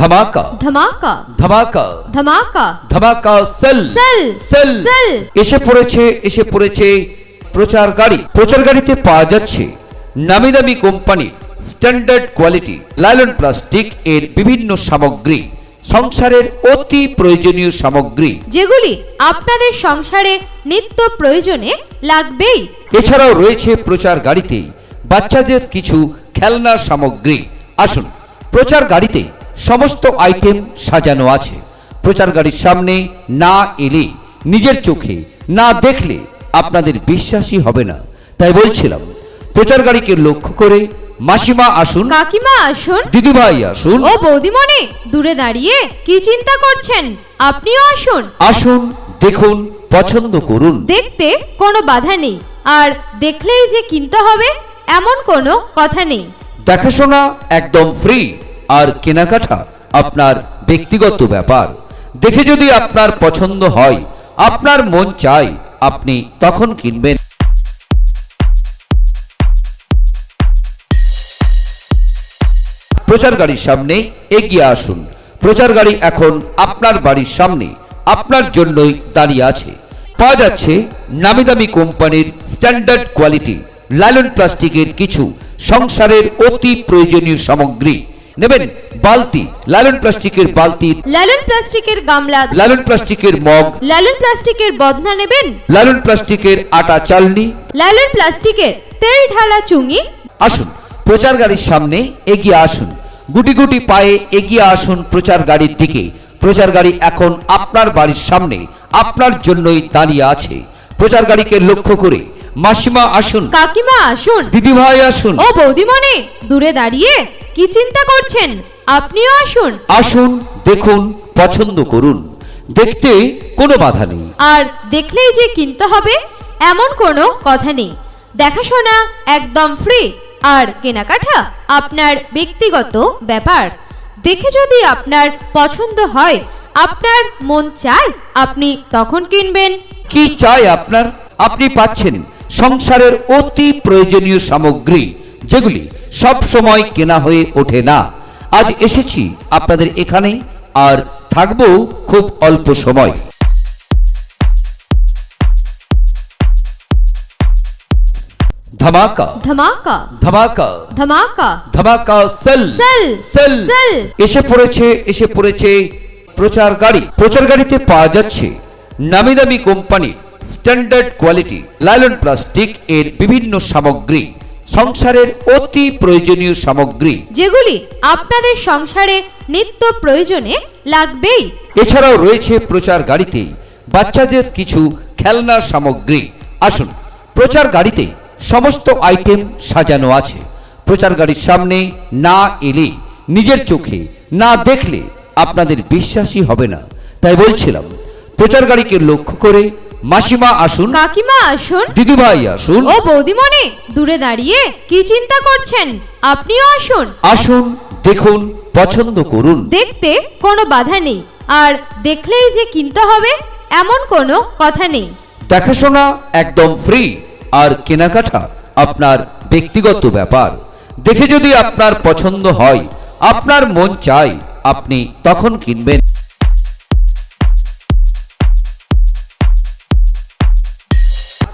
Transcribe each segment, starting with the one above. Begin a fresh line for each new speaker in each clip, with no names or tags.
ধামাকা।
ধামাকা।
ধামাকা।
ধামাকা।
ধামাকা সেল।
সেল।
সেল।
সেল।
এসে পড়েছে এসে পড়েছে প্রচার গাড়ি। প্রচার গাড়িতে পাওয়া যাচ্ছে নামি দামি company standard quality nylon plastic এর বিভিন্ন সামগ্রী সংসারের অতি প্রয়োজনীয় সামগ্রী।
যেগুলি আপনাদের সংসারে নিত্য প্রয়োজনে লাগবেই।
এছাড়াও রয়েছে প্রচার গাড়িতে বাচ্চাদের কিছু খেলনার সামগ্রী। আসুন প্রচার গাড়িতে সমস্ত আইটেম সাজানো আছে। প্রচার গাড়ির সামনে না এলে নিজের চোখে না দেখলে আপনাদের বিশ্বাসই হবে না। তাই বলছিলাম প্রচার গাড়িকে লক্ষ্য করে মাসিমা আসুন।
কাকিমা আসুন।
দিদিভাই আসুন।
ও বৌদিমণি দূরে দাঁড়িয়ে কি চিন্তা করছেন? আপনিও আসুন।
আসুন দেখুন পছন্দ করুন।
দেখতে কোনো বাধা নেই। আর দেখলেই যে কিনতে হবে এমন কোনো কথা নেই।
দেখাশোনা একদম ফ্রি আর কেনাকাটা আপনার ব্যক্তিগত ব্যাপার। দেখে যদি আপনার পছন্দ হয়, আপনার মন চাই আপনি তখন কিনবেন। প্রচার গাড়ির সামনে এগিয়ে আসুন। প্রচার গাড়ি এখন আপনার বাড়ির সামনে, আপনার জন্যই দাঁড়িয়ে আছে। পাওয়া যাচ্ছে নামি দামি কোম্পানির স্ট্যান্ডার্ড কোয়ালিটি, লাইলন প্লাস্টিকের কিছু সংসারের অতি প্রয়োজনীয় সামগ্রী। নেবেন বালতি লাইলন প্লাস্টিকের বালতি
লালন প্লাস্টিকের গামলা
লাইলন প্লাস্টিকের মগ
লালন প্লাস্টিকের বদনা নেবেন
লাইলন প্লাস্টিকের আটা চালনি।
লালন প্লাস্টিকের তেল ঢালা চুঙি।
আসুন প্রচার গাড়ির সামনে এগিয়ে আসুন। গুটি গুটি পায়ে এগিয়ে আসুন প্রচার গাড়ির দিকে। প্রচার গাড়ি এখন আপনার বাড়ির সামনে আপনার জন্যই দাঁড়িয়ে আছে। প্রচার গাড়িকে লক্ষ্য করে মাসিমা আসুন।
কাকিমা আসুন।
দিদিভাই আসুন।
ও বৌদিমণি দূরে দাঁড়িয়ে কি চিন্তা করছেন? আপনিও আসুন।
আসুন দেখুন পছন্দ করুন। দেখতে কোনো বাধা নেই।
আর দেখলেই যে কিনতে হবে এমন কোনো কথা নেই। দেখাশোনা একদম ফ্রি আর কেনাকাটা আপনার ব্যক্তিগত ব্যাপার। দেখে যদি আপনার পছন্দ হয় আপনার মন চায় আপনি তখন কিনবেন।
কি চাই আপনার? আপনি পাচ্ছেন সংসারের অতি প্রয়োজনীয় সামগ্রী যেগুলি সব সময় কেনা হয়ে ওঠে না। আজ এসেছি আপনাদের এখানে আর থাকব খুব অল্প সময়। ধামাকা।
ধামাকা।
ধামাকা।
ধামাকা।
ধামাকা সেল।
সেল।
সেল।
সেল।
এসে পড়েছে এসে পড়েছে প্রচার গাড়ি। প্রচার গাড়িতে পাওয়া যাচ্ছে নামি দামি company standard quality nylon plastic এর বিভিন্ন সামগ্রী। সংসারের অতি প্রয়োজনীয় সামগ্রী।
যেগুলি আপনাদের সংসারে নিত্য প্রয়োজনে লাগবেই।
এছাড়াও রয়েছে প্রচার গাড়িতে বাচ্চাদের কিছু খেলনার সামগ্রী। আসুন প্রচার গাড়িতে সমস্ত আইটেম সাজানো আছে। প্রচার গাড়ির সামনে না এলে নিজের চোখে না দেখলে আপনাদের বিশ্বাসই হবে না। তাই বলছিলাম প্রচার গাড়িকে লক্ষ্য করে মাসিমা আসুন।
কাকিমা আসুন।
দিদিভাই আসুন।
ও বৌদিমণি দূরে দাঁড়িয়ে কি চিন্তা করছেন? আপনিও আসুন।
আসুন দেখুন পছন্দ করুন।
দেখতে কোনো বাধা নেই। আর দেখলেই যে কিনতে হবে এমন কোনো কথা নেই।
দেখাশোনা একদম ফ্রি আর কেনাকাটা আপনার ব্যক্তিগত ব্যাপার। দেখে যদি আপনার পছন্দ হয় আপনার মন চাই আপনি তখন কিনবেন।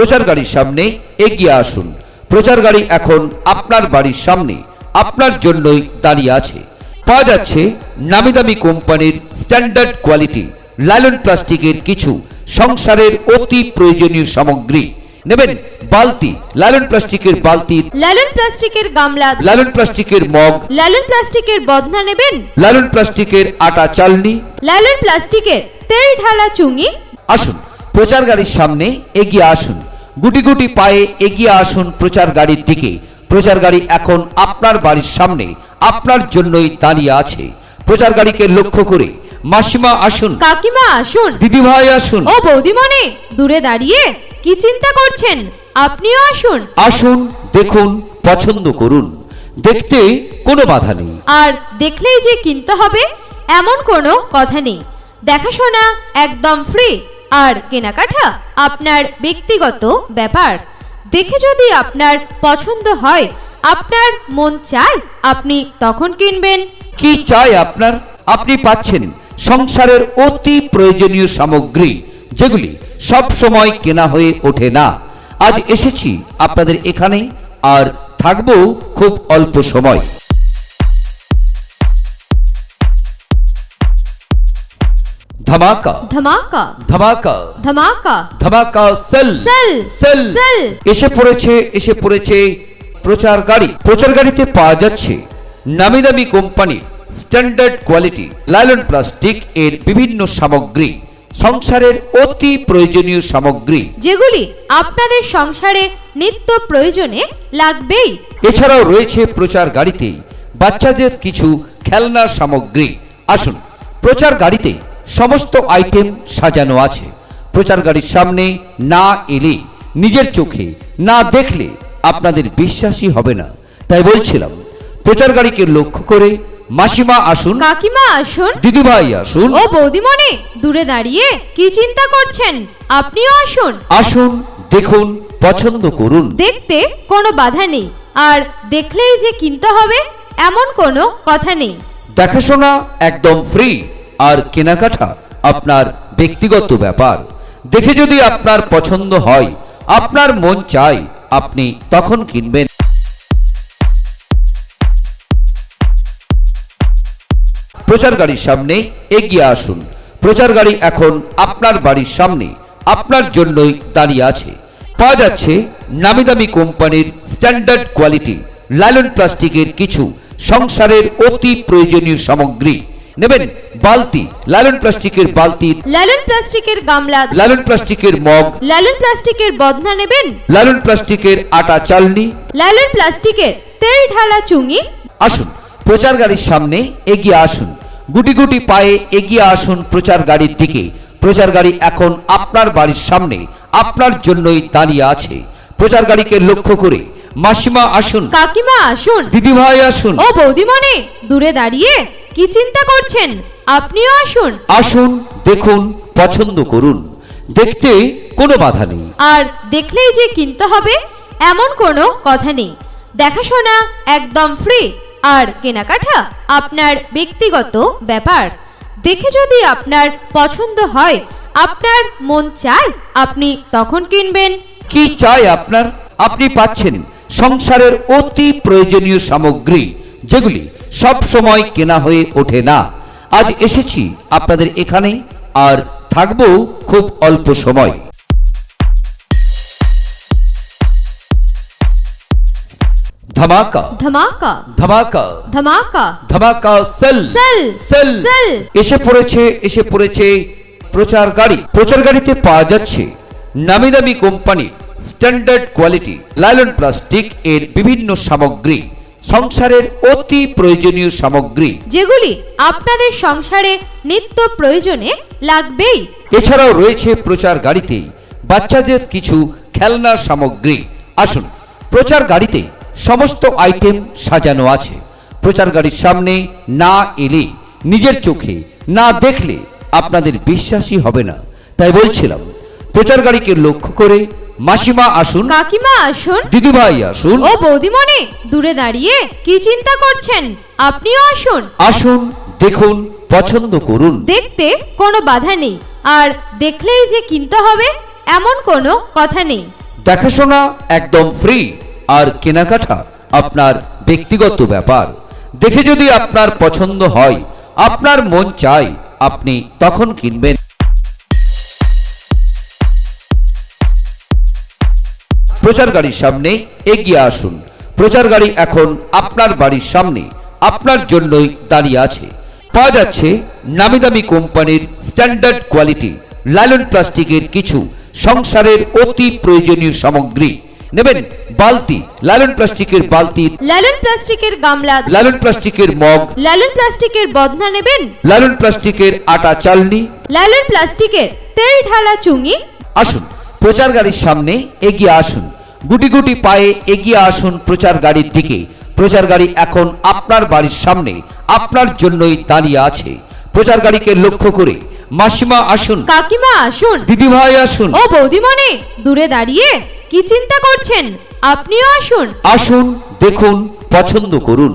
প্রচার গাড়ির সামনে এগিয়ে আসুন। প্রচার গাড়ি এখন আপনার বাড়ির সামনে আপনার জন্যই দাঁড়িয়ে আছে। পাওয়া যাচ্ছে নামি দামি কোম্পানির স্ট্যান্ডার্ড কোয়ালিটি লাইলন প্লাস্টিকের কিছু সংসারের অতি প্রয়োজনীয় সামগ্রী। নেবেন বালতি লাইলন প্লাস্টিকের বালতি।
লালন প্লাস্টিকের গামলা।
লাইলন প্লাস্টিকের মগ।
লালন প্লাস্টিকের বদনা নেবেন।
লাইলন প্লাস্টিকের আটা চালনি।
লালন প্লাস্টিকের তেল ঢালা চুঙি।
আসুন প্রচার গাড়ির সামনে এগিয়ে আসুন। গুটি গুটি পায়ে এগিয়ে আসুন প্রচার গাড়ির দিকে। প্রচার গাড়ি এখন আপনার বাড়ির সামনে আপনার জন্যই দাঁড়িয়ে আছে। প্রচার গাড়িকে লক্ষ্য করে মাসিমা আসুন।
কাকিমা আসুন।
দিদিভাই আসুন।
ও বৌদিমণি দূরে দাঁড়িয়ে কি চিন্তা করছেন? আপনিও আসুন।
আসুন দেখুন পছন্দ করুন। দেখতে কোনো বাধা নেই।
আর দেখলেই যে কিনতে হবে এমন কোনো কথা নেই। দেখাশোনা একদম ফ্রি আর কেনাকাটা আপনার ব্যক্তিগত ব্যাপার। দেখে যদি আপনার পছন্দ হয়, আপনার মন চায়, আপনি তখন কিনবেন।
কি চাই আপনার? আপনি পাচ্ছেন সংসারের অতি প্রয়োজনীয় সামগ্রী, যেগুলি সব সময় কেনা হয়ে ওঠে না। আজ এসেছি আপনাদের এখানে আর থাকব খুব অল্প সময়। ধামাকা।
ধামাকা।
ধামাকা।
ধামাকা।
ধামাকা সেল।
সেল।
সেল।
সেল।
এসে পড়েছে এসে পড়েছে প্রচার গাড়ি। প্রচার গাড়িতে পাওয়া যাচ্ছে নামি দামি company standard quality nylon plastic এর বিভিন্ন সামগ্রী সংসারের অতি প্রয়োজনীয় সামগ্রী।
যেগুলি আপনাদের সংসারে নিত্য প্রয়োজনে লাগবেই।
এছাড়াও রয়েছে প্রচার গাড়িতে বাচ্চাদের কিছু খেলনার সামগ্রী। আসুন প্রচার গাড়িতে সমস্ত আইটেম সাজানো আছে। প্রচার গাড়ির সামনে না এলে নিজের চোখে না দেখলে আপনাদের বিশ্বাসই হবে না। তাই বলছিলাম প্রচার গাড়িকে লক্ষ্য করে মাসিমা আসুন।
কাকিমা আসুন।
দিদিভাই আসুন।
ও বৌদিমণি দূরে দাঁড়িয়ে কি চিন্তা করছেন? আপনিও আসুন।
আসুন দেখুন পছন্দ করুন।
দেখতে কোনো বাধা নেই। আর দেখলেই যে কিনতে হবে এমন কোনো কথা নেই।
দেখাশোনা একদম ফ্রি আর কেনাকাটা আপনার ব্যক্তিগত ব্যাপার। দেখে যদি আপনার পছন্দ হয়, আপনার মন চাই আপনি তখন কিনবেন। প্রচার গাড়ির সামনে এগিয়ে আসুন। প্রচার গাড়ি এখন আপনার বাড়ির সামনে, আপনার জন্যই দাঁড়িয়ে আছে। পাওয়া যাচ্ছে নামি দামি কোম্পানির স্ট্যান্ডার্ড কোয়ালিটি, লাইলন প্লাস্টিকের কিছু সংসারের অতি প্রয়োজনীয় সামগ্রী। নেবেন বালতি লাইলন প্লাস্টিকের বালতি
লালন প্লাস্টিকের গামলা
লাইলন প্লাস্টিকের মগ
লালন প্লাস্টিকের বদনা নেবেন
লাইলন প্লাস্টিকের আটা চালনি।
লালন প্লাস্টিকের তেল ঢালা চুঙি।
আসুন প্রচার গাড়ির সামনে এগিয়ে আসুন। গুটি গুটি পায়ে এগিয়ে আসুন প্রচার গাড়ির দিকে। প্রচার গাড়ি এখন আপনার বাড়ির সামনে আপনার জন্যই দাঁড়িয়ে আছে। প্রচার গাড়িকে লক্ষ্য করে মাসিমা আসুন।
কাকিমা আসুন।
দিদিভাই আসুন।
ও বৌদিমণি দূরে দাঁড়িয়ে কি চিন্তা করছেন? আপনিও আসুন।
আসুন দেখুন পছন্দ করুন। দেখতে কোনো বাধা নেই।
আর দেখলেই যে কিনতে হবে এমন কোনো কথা নেই। দেখাশোনা একদম ফ্রি আর কেনাকাটা আপনার ব্যক্তিগত ব্যাপার। দেখে যদি আপনার পছন্দ হয় আপনার মন চায় আপনি তখন কিনবেন।
কি চাই আপনার? আপনি পাচ্ছেন সংসারের অতি প্রয়োজনীয় সামগ্রী যেগুলি সব সময় কেনা হয়ে ওঠে না। আজ এসেছি আপনাদের এখানে আর থাকব খুব অল্প সময়। ধামাকা।
ধামাকা।
ধামাকা।
ধামাকা।
ধামাকা সেল।
সেল।
সেল।
সেল।
এসে পড়েছে এসে পড়েছে প্রচার গাড়ি। প্রচার গাড়িতে পাওয়া যাচ্ছে নামি দামি company standard quality nylon plastic এর বিভিন্ন সামগ্রী। সংসারের অতি প্রয়োজনীয় সামগ্রী।
যেগুলি আপনাদের সংসারে নিত্য প্রয়োজনে লাগবেই।
এছাড়াও রয়েছে প্রচার গাড়িতে। বাচ্চাদের কিছু খেলনার সামগ্রী। আসুন প্রচার গাড়িতে সমস্ত আইটেম সাজানো আছে। প্রচার গাড়ির সামনে না এলে নিজের চোখে না দেখলে আপনাদের বিশ্বাসই হবে না। তাই বলছিলাম প্রচার গাড়িকে লক্ষ্য করে মাসিমা আসুন।
কাকিমা আসুন।
দিদিভাই আসুন।
ও বৌদিমণি দূরে দাঁড়িয়ে কি চিন্তা করছেন? আপনিও আসুন।
আসুন দেখুন পছন্দ করুন।
দেখতে কোনো বাধা নেই। আর দেখলেই যে কিনতে হবে এমন কোনো কথা নেই।
দেখাশোনা একদম ফ্রি আর কেনাকাটা আপনার ব্যক্তিগত ব্যাপার। দেখে যদি আপনার পছন্দ হয় আপনার মন চাই আপনি তখন কিনবেন। প্রচার গাড়ির সামনে এগিয়ে আসুন। প্রচার গাড়ি এখন আপনার বাড়ির সামনে আপনার জন্যই দাঁড়িয়ে আছে। পাওয়া যাচ্ছে নামি দামি কোম্পানির স্ট্যান্ডার্ড কোয়ালিটি লাইলন প্লাস্টিকের কিছু সংসারের অতি প্রয়োজনীয় সামগ্রী। নেবেন বালতি লাইলন প্লাস্টিকের বালতি।
লালন প্লাস্টিকের গামলা।
লাইলন প্লাস্টিকের মগ।
লালন প্লাস্টিকের বদনা নেবেন।
লালন প্লাস্টিকের আটা চালনি।
লালন প্লাস্টিকের তেল ঢালা চুঙি।
আসুন প্রচার গাড়ির সামনে এগিয়ে আসুন। গুটি গুটি পায়ে এগিয়ে আসুন প্রচার গাড়ির দিকে। প্রচার গাড়ি এখন আপনার বাড়ির সামনে আপনার জন্যই দাঁড়িয়ে আছে। প্রচার গাড়িকে লক্ষ্য করে মাসিমা আসুন।
কাকিমা আসুন।
দিদিভাই আসুন।
ও বৌদিমণি দূরে দাঁড়িয়ে কি চিন্তা করছেন? আপনিও আসুন।
আসুন দেখুন পছন্দ করুন।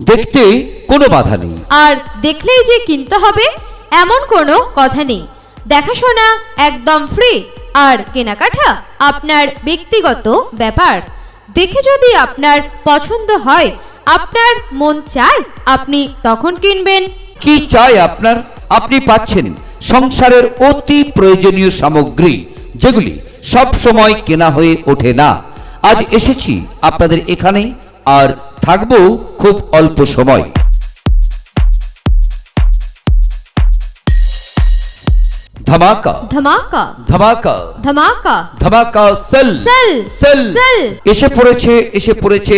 দেখতে কোনো বাধা নেই।
আর দেখলেই যে কিনতে হবে এমন কোনো কথা নেই। দেখাশোনা একদম ফ্রি আর কেনাকাটা আপনার ব্যক্তিগত ব্যাপার। দেখে যদি আপনার পছন্দ হয়, আপনার মন চায়, আপনি তখন কিনবেন।
কি চাই আপনার? আপনি পাচ্ছেন সংসারের অতি প্রয়োজনীয় সামগ্রী, যেগুলি সব সময় কেনা হয়ে ওঠে না। আজ এসেছি আপনাদের এখানে আর থাকব খুব অল্প সময়। ধামাকা।
ধামাকা।
ধামাকা।
ধামাকা।
ধামাকা সেল।
সেল।
সেল।
সেল।
এসে পড়েছে এসে পড়েছে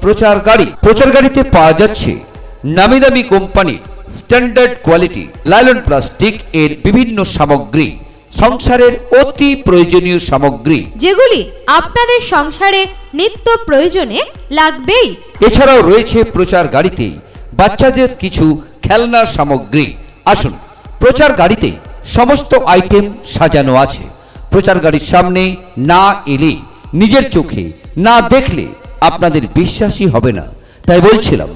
প্রচার গাড়ি। প্রচার গাড়িতে পাওয়া যাচ্ছে নামি দামি কোম্পানির স্ট্যান্ডার্ড কোয়ালিটি লাইলন প্লাস্টিক এর বিভিন্ন সামগ্রী। সংসারের অতি প্রয়োজনীয় সামগ্রী।
যেগুলি আপনাদের সংসারে নিত্য প্রয়োজনে লাগবেই।
এছাড়াও রয়েছে প্রচার গাড়িতে বাচ্চাদের কিছু খেলনার সামগ্রী। আসুন প্রচার গাড়িতে সমস্ত আইটেম সাজানো আছে। প্রচার গাড়ির সামনে না এলে নিজের চোখে না দেখলে আপনাদের বিশ্বাসই হবে না। তাই বলছিলাম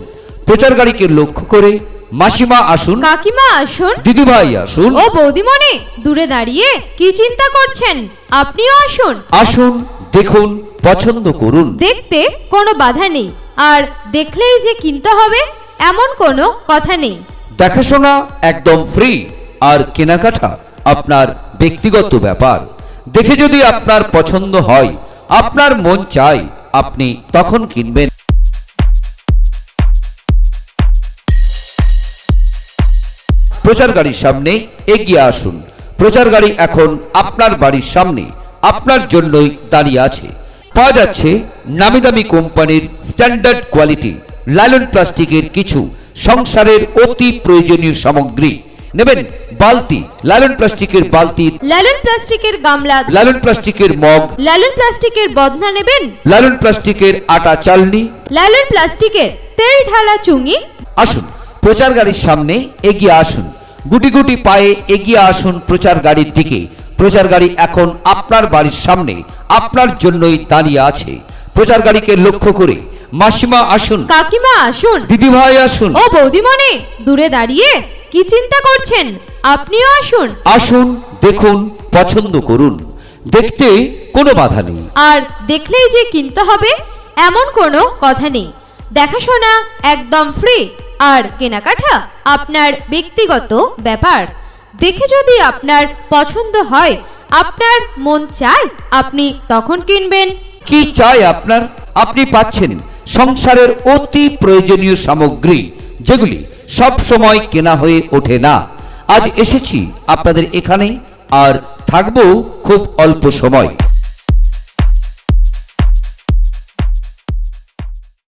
প্রচার গাড়িকে লক্ষ্য করে মাসিমা আসুন।
কাকিমা আসুন।
দিদিভাই আসুন।
ও বৌদিমণি দূরে দাঁড়িয়ে কি চিন্তা করছেন? আপনিও আসুন।
আসুন দেখুন পছন্দ করুন।
দেখতে কোনো বাধা নেই। আর দেখলেই যে কিনতে হবে এমন কোনো কথা নেই।
দেখাশোনা একদম ফ্রি আর কেনাকাটা আপনার ব্যক্তিগত ব্যাপার। দেখে যদি আপনার পছন্দ হয়, আপনার মন চায়, আপনি তখন কিনবেন। প্রচার গাড়ির সামনে এগিয়ে আসুন। প্রচার গাড়ি এখন আপনার বাড়ির সামনে, আপনার জন্যই দাঁড়িয়ে আছে। পাওয়া যাচ্ছে নামি দামি কোম্পানির স্ট্যান্ডার্ড কোয়ালিটি, লাইলন প্লাস্টিকের কিছু সংসারের অতি প্রয়োজনীয় সামগ্রী। নেবেন বালতি লাইলন প্লাস্টিকের বালতি
লালন প্লাস্টিকের গামলা
লাইলন প্লাস্টিকের মগ
লালন প্লাস্টিকের বদনা নেবেন।
লাইলন প্লাস্টিকের আটা চালনি
লালন প্লাস্টিকের তেল ঢালা চুঙি।
আসুন প্রচার গাড়ির সামনে এগিয়ে আসুন। গুটি গুটি পায়ে এগিয়ে আসুন প্রচার গাড়ির দিকে। প্রচার গাড়ি এখন আপনার বাড়ির সামনে আপনার জন্যই দাঁড়িয়ে আছে। প্রচার গাড়িকে লক্ষ্য করে মাসিমা আসুন।
কাকিমা আসুন।
দিদিভাই আসুন।
ও বৌদিমণি দূরে দাঁড়িয়ে কি চিন্তা করছেন? আপনিও আসুন।
আসুন দেখুন পছন্দ করুন। দেখতে কোনো বাধা নেই।
আর দেখলেই যে কিনতে হবে এমন কোনো কথা নেই। দেখাশোনা একদম ফ্রি আর কেনাকাটা আপনার ব্যক্তিগত ব্যাপার। দেখে যদি আপনার পছন্দ হয় আপনার মন চায় আপনি তখন কিনবেন।
কি চাই আপনার? আপনি পাচ্ছেন সংসারের অতি প্রয়োজনীয় সামগ্রী যেগুলি সব সময় কেনা হয়ে ওঠে না। আজ এসেছি আপনাদের এখানেই, আর থাকব খুব অল্প সময়।